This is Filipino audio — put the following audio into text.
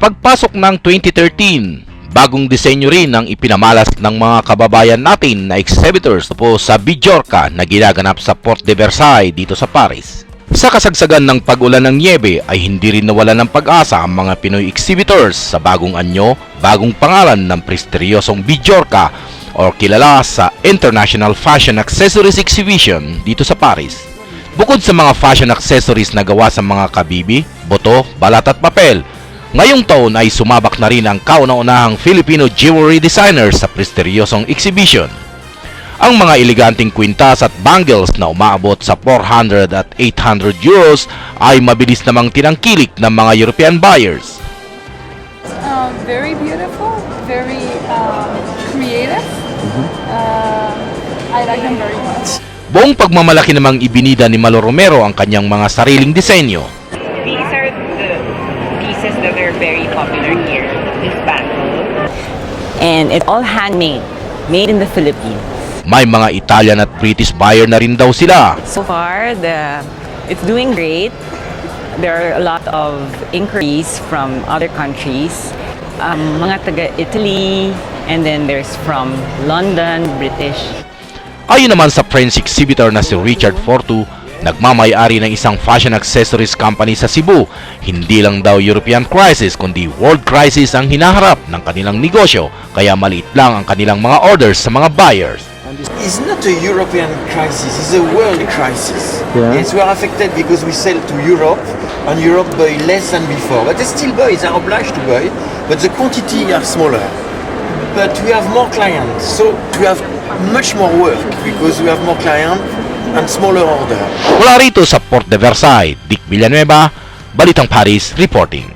pagpasok ng 2013, bagong disenyo rin ang ipinamalas ng mga kababayan natin na exhibitors po sa Bijorca na ginaganap sa Port de Versailles dito sa Paris. Sa kasagsagan ng pag-ulan ng niebe ay hindi rin nawala ng pag-asa ang mga Pinoy exhibitors sa bagong anyo, bagong pangalan ng prestigyosong Bijorca o kilala sa International Fashion Accessories Exhibition dito sa Paris. Bukod sa mga fashion accessories na gawa sa mga kabibi, boto, balat at papel, ngayong taon ay sumabak na rin ang kauna-unahang Filipino jewelry designer sa prestigyosong exhibition. Ang mga eleganteng kwintas at bangles na umaabot sa 400 at 800 euros ay mabilis namang tinangkilik ng mga European buyers. Uh, very beautiful, very um, creative. Uh, I like them very much. Buong pagmamalaki namang ibinida ni Malo Romero ang kanyang mga sariling disenyo. Very popular here. This bangle. and it's all handmade, made in the Philippines. May mga Italian at British buyer na rin daw sila. So far, the it's doing great. There are a lot of inquiries from other countries, um, mga taga Italy, and then there's from London, British. Ayon naman sa French exhibitor na si Richard Fortu, nagmamayari ng isang fashion accessories company sa Cebu. Hindi lang daw European crisis kundi world crisis ang hinaharap ng kanilang negosyo kaya maliit lang ang kanilang mga orders sa mga buyers. It's not a European crisis, it's a world crisis. Yes, we are affected because we sell to Europe, and Europe buy less than before. But they still buy, they are obliged to buy, but the quantity are smaller. But we have more clients, so we have much more work because we have more clients and smaller order. Mula rito sa Port de Versailles, Dick Villanueva, Balitang Paris, reporting.